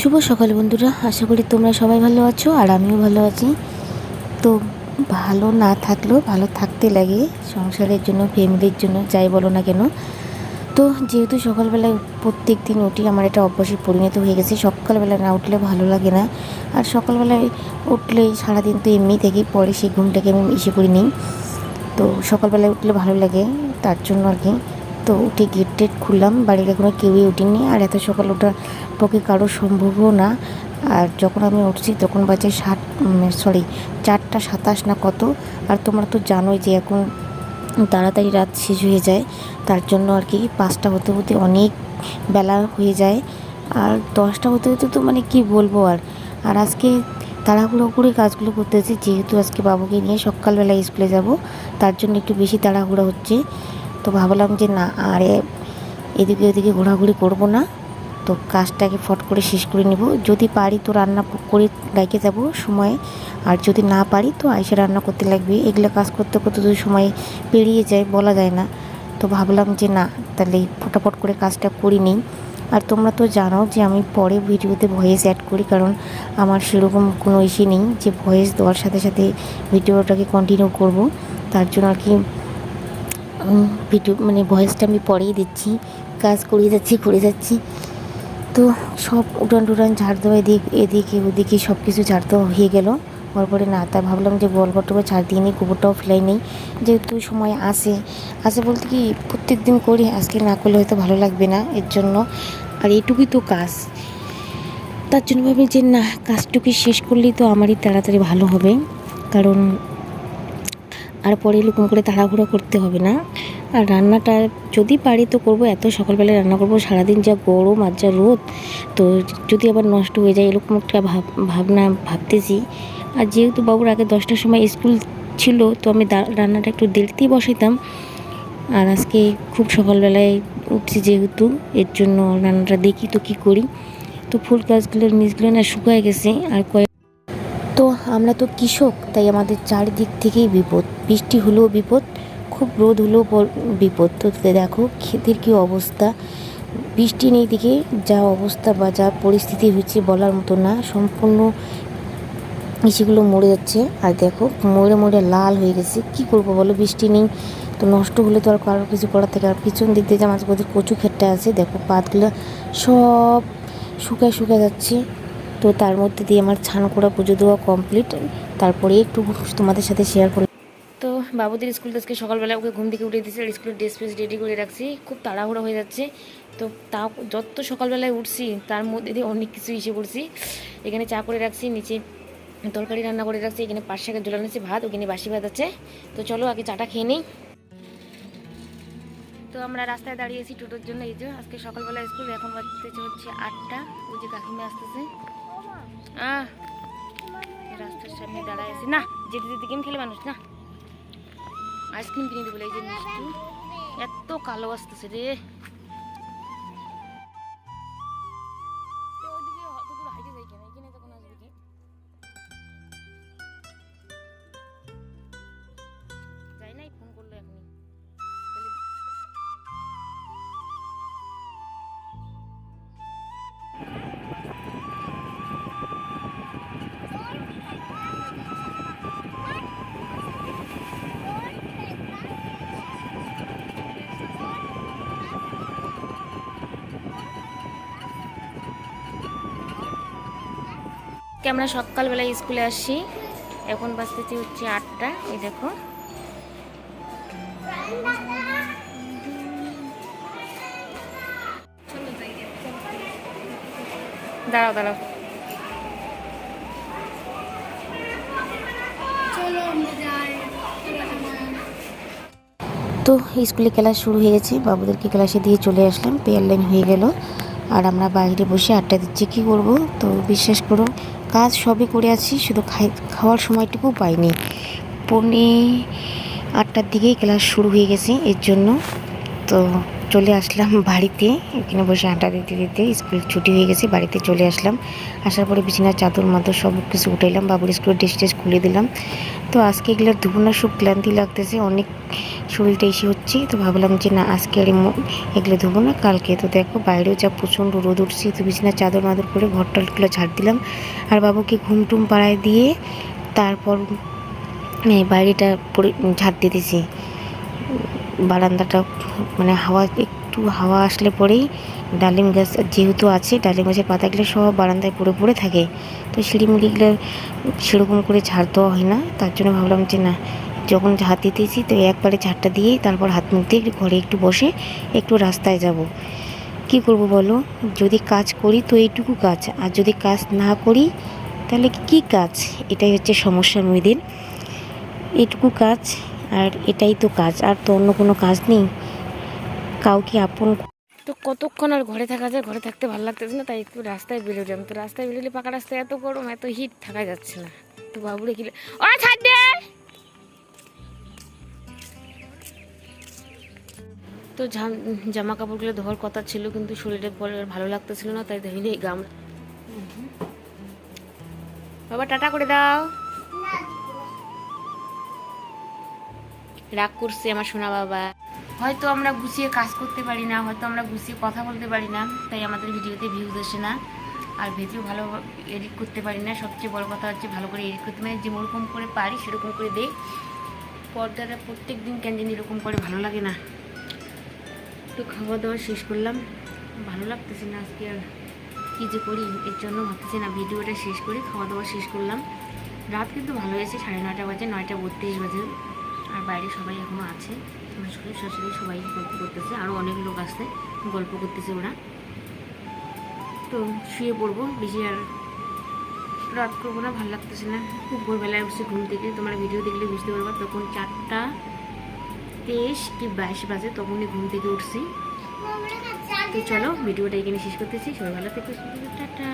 শুভ সকাল বন্ধুরা, আশা করি তোমরা সবাই ভালো আছো আর আমিও ভালো আছি। তো ভালো না থাকলেও ভালো থাকতে লাগে, সংসারের জন্য, ফ্যামিলির জন্য, যাই বলো না কেন। তো যেহেতু সকালবেলায় প্রত্যেক দিন উঠি, আমার এটা অভ্যাসে পরিণত হয়ে গেছে, সকালবেলা না উঠলে ভালো লাগে না। আর সকালবেলায় উঠলেই সারাদিন তো এমনি থেকেই পরে সেই ঘুমটাকে আমি ইসে করে নিই তো সকালবেলায় উঠলে ভালো লাগে, তার জন্য আর কি। তো উঠে গেট টেট খুললাম, বাড়ির এখনও কেউই উঠিনি। আর এত সকাল ওঠার পক্ষে কারও সম্ভবও না। আর যখন আমি উঠছি তখন বাজে ষাট সরি চারটা সাতাশ না কত। আর তোমরা তো জানোই যে এখন তাড়াতাড়ি রাত শেষ হয়ে যায়। তার জন্য আর কি পাঁচটা হতে হতে অনেক বেলা হয়ে যায়। আর দশটা হতে হতে তো মানে কি বলব আর। আর আজকে তাড়াহুড়ো করে কাজগুলো করতেছি যেহেতু আজকে বাবুকে নিয়ে সকালবেলা স্কুলে যাব, তার জন্য একটু বেশি তাড়াহুড়ো হচ্ছে। তো ভাবলাম যে না, আর এদিকে ওদিকে ঘোরাঘুরি করব না, তো কাজটাকে ফট করে শেষ করে নিব। যদি পারি তো রান্না করে ডাইকে যাব সময়ে, আর যদি না পারি তো আইসে রান্না করতে লাগবে। এগুলো কাজ করতে করতে যদি সময় পেরিয়ে যায়, বলা যায় না। তো ভাবলাম যে না, তাহলে ফটাফট করে কাজটা করি নিই। আর তোমরা তো জানো যে আমি পরে ভিডিওতে ভয়েস অ্যাড করি, কারণ আমার সেরকম কোনো ইসে নেই যে ভয়েস দেওয়ার সাথে সাথে ভিডিওটাকে কন্টিনিউ করব। তার জন্য আর কি ভিডিও মানে ভয়েসটা আমি পরেই দিচ্ছি। কাজ করে যাচ্ছি করে যাচ্ছি। তো সব উঠান টুটান ঝাড় দেওয়া, এদিক, এদিকে ওদিকে সব কিছু ঝাড় দেওয়া হয়ে গেল। পরে না, তা ভাবলাম যে বল ঘরটাকে ঝাড় দিয়ে নিই, গোবরটাও ফেলাই নেই। যেহেতু সময় আসে আসে বলতে কি প্রত্যেক দিন করি, আজকে না করলে হয়তো ভালো লাগবে না এর জন্য। আর এইটুকুই তো কাজ। তার জন্য ভাবি যে না কাজটুকু শেষ করলেই তো আমারই তাড়াতাড়ি ভালো হবে। কারণ আর পরে এরকম করে তাড়াহুড়ো করতে হবে না। আর রান্নাটা যদি পারি তো করব, এত সকালবেলায় রান্না করব, সারাদিন যা গরম আর যা রোদ, তো যদি আবার নষ্ট হয়ে যায় এরকম একটা ভাব, ভাবনা ভাবতেছি। আর যেহেতু বাবুর আগে দশটার সময় স্কুল ছিল, তো আমি রান্নাটা একটু দেরিতেই বসাইতাম। আর আজকে খুব সকালবেলায় উঠছি যেহেতু, এর জন্য রান্নাটা দেখি তো কী করি। তো ফুল গাছগুলোর নিচগুলো না শুকায় গেছে, আর কয়েক তো আমরা তো কৃষক, তাই আমাদের চারিদিক থেকেই বিপদ। বৃষ্টি হলেও বিপদ, খুব রোদ হলেও বিপদ। তো দেখো ক্ষেতের কী অবস্থা। বৃষ্টি নেই দিকে যা অবস্থা বা যা পরিস্থিতি হচ্ছে বলার মতো না। সম্পূর্ণ ইসেগুলো মরে যাচ্ছে। আর দেখো মরে মরে লাল হয়ে গেছে। কি করব বলো, বৃষ্টি নেই। তো নষ্ট হলে তো আর কারও কিছু করার থাকে আর পিছন দিক দিয়ে যে মাঝে কচু ক্ষেতটা আছে, দেখো পাতগুলো সব শুকায় শুকায় যাচ্ছে। তো তার মধ্যে দিয়ে আমার ছান করা পুজো দেওয়া কমপ্লিট তারপরে একটু তোমাদের সাথে শেয়ার করলাম। তো বাবুদের স্কুল আজকে সকালবেলা ওকে ঘুম থেকে উঠে দিয়েছে স্কুলের ড্রেস ফ্রেস রেডি করে রাখছি। খুব তাড়াহুড়ো হয়ে যাচ্ছে। তো তাও যত সকালবেলায় উঠছি, তার মধ্যে দিয়ে অনেক কিছু ইসে পড়ছি। এখানে চা করে রাখছি, নিচে তরকারি রান্না করে রাখছি, এখানে পাঁচ শাকের ঝোলানো আছে ভাত, ওখানে বাসি ভাত আছে। তো চলো আগে চাটা খেয়ে নিই। তো আমরা রাস্তায় দাঁড়িয়েছি টোটোর জন্য, এই যে আজকে সকালবেলা স্কুল এখন বাজতেছে হচ্ছে আটটা। ওই যে কাকিমা আসতেছে। রাস্তার সামনে দাঁড়ায় আছে। না, যেতে যেতে গেম খেলে মানুষ, না। আইসক্রিম কিনে দেবো, এই যে এত কালো আসতেছে রে। আমরা সকালবেলায় স্কুলে আসি। এখন বাজতেছি হচ্ছে আটটা এই দেখো। দাঁড়াও দাঁড়াও। তো স্কুলে ক্লাস শুরু হয়ে গেছে। বাবুদেরকে ক্লাসে দিয়ে চলে আসলাম। পেয়ার লাইন হয়ে গেল। আর আমরা বাইরে বসে আড্ডা দিচ্ছি, কী করব? তো বিশ্বাস করো কাজ সবই করে আছি, শুধু খাই, খাওয়ার সময়টুকু পাইনি। পৌনে আটটার দিকেই ক্লাস শুরু হয়ে গেছে এর জন্য। তো চলে আসলাম বাড়িতে। এখানে বসে আটা দিতে দিতে স্কুল ছুটি হয়ে গেছে, বাড়িতে চলে আসলাম। আসার পরে বিছানার চাদর মাদর সব কিছু উঠাইলাম, বাবুর স্কুলের ড্রেস টেস খুলে দিলাম। তো আজকে এগুলোর ধুবনা খুব ক্লান্তি লাগতেছে, অনেক শরীরটা এসে হচ্ছে। তো ভাবলাম যে না, আজকে আর এগুলো ধোবো না, কালকে তো দেখো বাইরেও যা প্রচণ্ড রোদ উঠছে, তো বিছানার চাদর মাদর করে ঘর টলগুলো ঝাড় দিলাম। আর বাবুকে ঘুম টুম পাড়ায় দিয়ে তারপর বাইরেটা ঝাড় দিয়েছি বারান্দাটা মানে হাওয়া, একটু হাওয়া আসলে পরেই ডালিম গাছ যেহেতু আছে, ডালিম গাছের পাতাগুলো সব বারান্দায় পড়ে পড়ে থাকে। তো সিঁড়িমুড়িগুলো সেরকম করে ঝাড় দেওয়া হয় না, তার জন্য ভাবলাম যে না, যখন ঝাড় দিতেছি তো একবারে ঝাড়টা দিয়েই তারপর হাত মুখ দিয়ে ঘরে একটু বসে একটু রাস্তায় যাব। কি করব বলো? যদি কাজ করি তো এইটুকু কাজ, আর যদি কাজ না করি তাহলে কি কাজ? এটাই হচ্ছে সমস্যা মেয়েদের এটুকু কাজ আর এটাই তো কাজ, আর তো অন্য কোনো কাজ নেই। কাউকে আপন তো কতক্ষণ আর ঘরে থাকা যায়? ঘরে থাকতে ভালো লাগতেছে না? তাই একটু রাস্তায় বেরোলাম তো রাস্তায় বেরোলে পাকা রাস্তায় এত গরম, এত হিট থাকা যাচ্ছে না। তো বাবুরে কিলে ও তো জাম- কাপড়গুলো ধোয়ার কথা ছিল, কিন্তু আর ভালো লাগতেছিল না, তাই ধরে গাম বাবা, টাটা করে দাও। রাগ করছে আমার সোনা বাবা। হয়তো আমরা গুছিয়ে কাজ করতে পারি না, হয়তো আমরা গুছিয়ে কথা বলতে পারি না, তাই আমাদের ভিডিওতে ভিউজ আসে না। আর ভিডিও ভালো এডিট করতে পারি না, সবচেয়ে বড় কথা হচ্ছে ভালো করে এডিট করতে মানে যেরকম করে পারি সেরকম করে দেই। পর্দাটা প্রত্যেক দিন কেন জানি এরকম করে ভালো লাগে না। তো খাওয়া দাওয়া শেষ করলাম, ভালো লাগতেছে না আজকে আর কী যে করি, এর জন্য ভাবতেছি না ভিডিওটা শেষ করি খাওয়া দাওয়া শেষ করলাম। রাত কিন্তু ভালো হয়েছে, সাড়ে নয়টা বাজে, নয়টা বত্রিশ বাজে। আর বাইরে সবাই এখনও আছে। আমার শ্বশুর শাশুড়ি সবাই গল্প করতেছে। আরও অনেক লোক আসছে, গল্প করতেছে ওরা। তো শুয়ে পড়ব, বেশি আর রাত করব না, ভালো লাগতেছে না। খুব ভোরবেলায় উঠছি ঘুম থেকে, তোমার ভিডিও দেখলে বুঝতে পারবা, তখন চারটা তেইশ কি বাইশ বাজে, তখনই ঘুম থেকে উঠছি। তো চলো ভিডিওটা এখানে শেষ করতেছি। সবাই ভালো থেকো, টাটা।